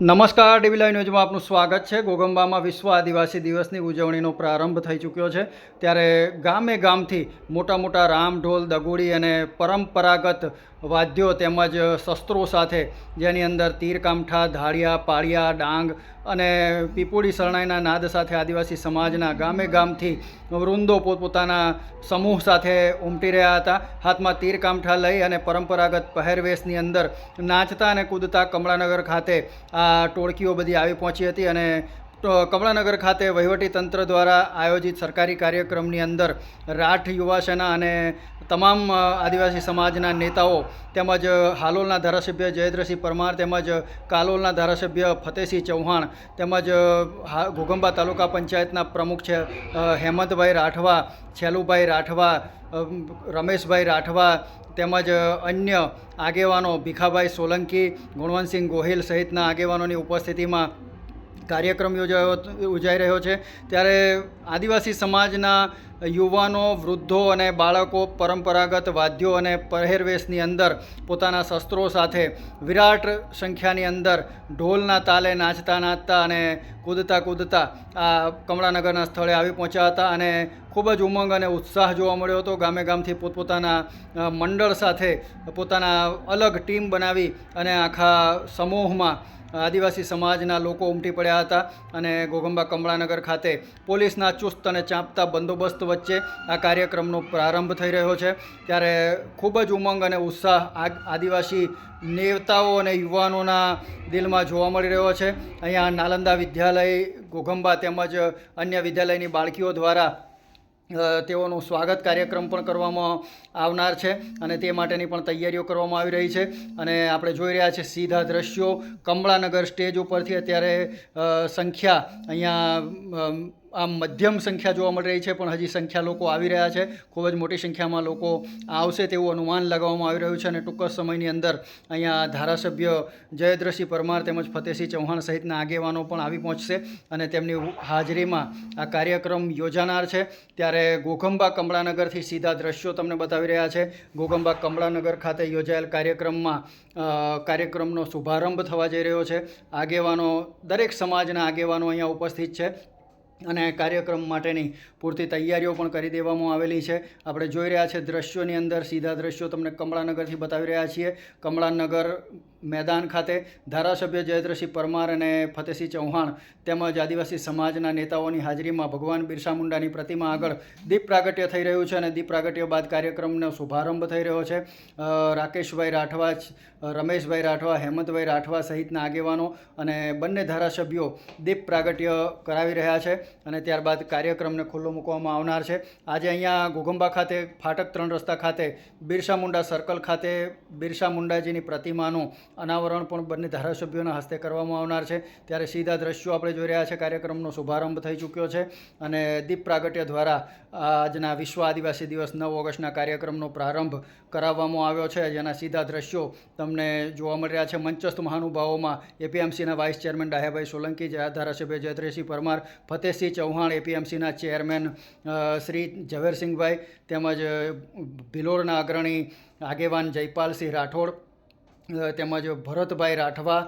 નમસ્કાર ડીવી લાઈવ ન્યૂઝમાં આપનું સ્વાગત છે. ગોગંબામાં વિશ્વ આદિવાસી દિવસની ઉજવણીનો પ્રારંભ થઈ ચૂક્યો છે. ત્યારે ગામે ગામથી મોટા મોટા રામ ઢોલ, દગોડી અને પરંપરાગત વાદ્યો તેમજ શસ્ત્રો સાથે જેની અંદર તીરકામઠા ધાડિયા પાળિયા, ડાંગ અને પીપોડી શરણાઈના નાદ સાથે આદિવાસી સમાજના ગામે ગામથી વૃંદો પોતપોતાના સમૂહ સાથે ઉમટી રહ્યા હતા. હાથમાં તીર કામઠા લઈ અને પરંપરાગત પહેરવેશની અંદર નાચતા અને કૂદતા કમળાનગર ખાતે આ ટોળકીઓ બધી આવી પહોંચી હતી અને કમળાનગર ખાતે વહીવટી તંત્ર દ્વારા આયોજિત સરકારી કાર્યક્રમની અંદર રાઠ યુવા સેના અને તમામ આદિવાસી સમાજના નેતાઓ તેમજ હાલોલના ધારાસભ્ય જયેન્દ્રસિંહ પરમાર તેમજ કાલોલના ધારાસભ્ય ફતેહસિંહ ચૌહાણ તેમજ ઘોગંબા તાલુકા પંચાયતના પ્રમુખ છે હેમંતભાઈ રાઠવા, છેલુભાઈ રાઠવા રમેશભાઈ રાઠવા તેમજ અન્ય આગેવાનો ભીખાભાઈ સોલંકી, ગુણવંતસિંહ ગોહિલ સહિતના આગેવાનોની ઉપસ્થિતિમાં કાર્યક્રમ યોજાયો યોજાઈ રહ્યો છે. ત્યારે આદિવાસી સમાજના યુવાનો, વૃદ્ધો અને બાળકો પરંપરાગત વાદ્યો અને પહેરવેશની અંદર પોતાના શસ્ત્રો સાથે વિરાટ સંખ્યાની અંદર ઢોલના તાલે નાચતા નાચતા અને કૂદતા કૂદતા આ કમળાનગરના સ્થળે આવી પહોંચ્યા હતા અને ખૂબ જ ઉમંગ અને ઉત્સાહ જોવા મળ્યો હતો. ગામે ગામથી પોતપોતાના મંડળ સાથે પોતાના અલગ ટીમ બનાવી અને આખા સમૂહમાં આદિવાસી સમાજના લોકો ઉમટી પડ્યા હતા અને ગોગંબા કમળાનગર ખાતે પોલીસના ચુસ્ત અને ચાંપતા બંદોબસ્ત વચ્ચે આ કાર્યક્રમનો પ્રારંભ થઈ રહ્યો છે. ત્યારે ખૂબ જ ઉમંગ અને ઉત્સાહ આદિવાસી નેતાઓ અને યુવાનોના દિલમાં જોવા મળી રહ્યો છે. અહીંયા નાલંદા વિદ્યાલય, ગોગંબા તેમજ અન્ય વિદ્યાલયની બાળકીઓ દ્વારા તેઓનું સ્વાગત કાર્યક્રમ પણ કરવામાં આવનાર છે અને તે માટેની પણ તૈયારીઓ કરવામાં આવી રહી છે. અને આપણે જોઈ રહ્યા છીએ સીધા દ્રશ્યો. કમળાનગર સ્ટેજ ઉપરથી અત્યારે સંખ્યા અહીંયા આમ મધ્યમ સંખ્યા જોવા મળી રહી છે, પણ હજી સંખ્યા લોકો આવી રહ્યા છે. ખૂબ જ મોટી સંખ્યામાં લોકો આવશે તેવું અનુમાન લગાવવામાં આવી રહ્યું છે અને ટૂંક સમયની અંદર અહીંયા ધારાસભ્ય જયદ્રસિંહ પરમાર તેમજ ફતેહસિંહ ચૌહાણ સહિતના આગેવાનો પણ આવી પહોંચશે અને તેમની હાજરીમાં આ કાર્યક્રમ યોજાનાર છે. ત્યારે ગોગંબા કમળાનગરથી સીધા દ્રશ્યો તમને બતાવી રહ્યા છે. ગોગંબા કમળાનગર ખાતે યોજાયેલ કાર્યક્રમમાં કાર્યક્રમનો શુભારંભ થવા જઈ રહ્યો છે. આગેવાનો, દરેક સમાજના આગેવાનો અહીંયા ઉપસ્થિત છે. અને કાર્યક્રમ માટેની પૂરતી તૈયારીઓ પણ કરી દેવામાં આવેલી છે. આપણે જોઈ રહ્યા છે દ્રશ્યોની અંદર સીધા દ્રશ્યો તમને કમળાનગરથી બતાવી રહ્યા છીએ. કમળાનગર મેદાન ખાતે ધારાસભ્ય જયદ્રસિંહ પરમાર અને ફતેહસિંહ ચૌહાણ તેમજ આદિવાસી સમાજના નેતાઓની હાજરીમાં ભગવાન બિરસા મુંડાની પ્રતિમા આગળ દીપ પ્રાગટ્ય થઈ રહ્યું છે અને દીપ પ્રાગટ્ય બાદ કાર્યક્રમનો શુભારંભ થઈ રહ્યો છે. રાકેશભાઈ રાઠવા રમેશભાઈ રાઠવા, હેમંતભાઈ રાઠવા સહિતના આગેવાનો અને બંને ધારાસભ્યો દીપ પ્રાગટ્ય કરાવી રહ્યા છે અને ત્યારબાદ કાર્યક્રમને ખુલ્લો મૂકવામાં આવનાર છે. આજે અહીંયા ઘોગંબા ખાતે, ફાટક ત્રણ રસ્તા ખાતે, બિરસા મુંડા સર્કલ ખાતે બિરસા મુંડાજીની પ્રતિમાનું અનાવરણ પણ બંને ધારાસભ્યોના હસ્તે કરવામાં આવનાર છે. ત્યારે સીધા દ્રશ્યો આપણે જોઈ રહ્યા છે. કાર્યક્રમનો શુભારંભ થઈ ચૂક્યો છે અને દીપ પ્રાગટ્ય દ્વારા આજના વિશ્વ આદિવાસી દિવસ નવ ઓગસ્ટના કાર્યક્રમનો પ્રારંભ કરાવવામાં આવ્યો છે. જેના સીધા દ્રશ્યો તમને જોવા મળી રહ્યા છે. મંચસ્થ મહાનુભાવોમાં એપીએમસીના વાઇસ ચેરમેન ડાહ્યાભાઈ સોલંકી ધારાસભ્ય જયદ્રસિંહ પરમાર, ફતેહસિંહ ચૌહાણ, એપીએમસીના ચેરમેન શ્રી ઝવેરસિંહભાઈ તેમજ ભિલોરના અગ્રણી આગેવાન જયપાલસિંહ રાઠોડ તેમજ ભરતભાઈ રાઠવા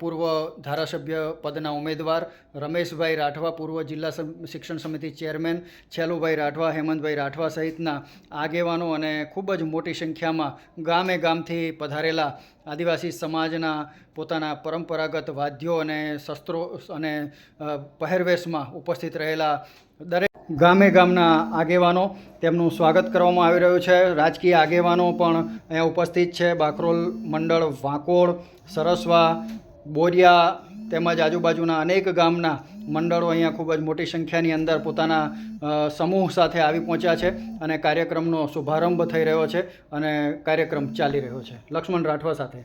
પૂર્વ ધારાસભ્ય પદના ઉમેદવાર, રમેશભાઈ રાઠવા, પૂર્વ જિલ્લા શિક્ષણ સમિતિ ચેરમેન, છેલુભાઈ રાઠવા, હેમંતભાઈ રાઠવા સહિતના આગેવાનો અને ખૂબ જ મોટી સંખ્યામાં ગામે ગામથી પધારેલા આદિવાસી સમાજના પોતાના પરંપરાગત વાદ્યો અને શસ્ત્રો અને પહેરવેશમાં ઉપસ્થિત રહેલા દરેક ગામે ગામના આગેવાનો તેમનું સ્વાગત કરવામાં આવી રહ્યું છે. રાજકીય આગેવાનો પણ અહીંયા ઉપસ્થિત છે. બાકરોલ મંડળ વાંકોળ સરસવા, બોરિયા તેમજ આજુબાજુના અનેક ગામના મંડળો અહીંયા ખૂબ જ મોટી સંખ્યાની અંદર પોતાના સમૂહ સાથે આવી પહોંચ્યા છે અને કાર્યક્રમનો શુભારંભ થઈ રહ્યો છે અને કાર્યક્રમ ચાલી રહ્યો છે. લક્ષ્મણ રાઠવા સાથે.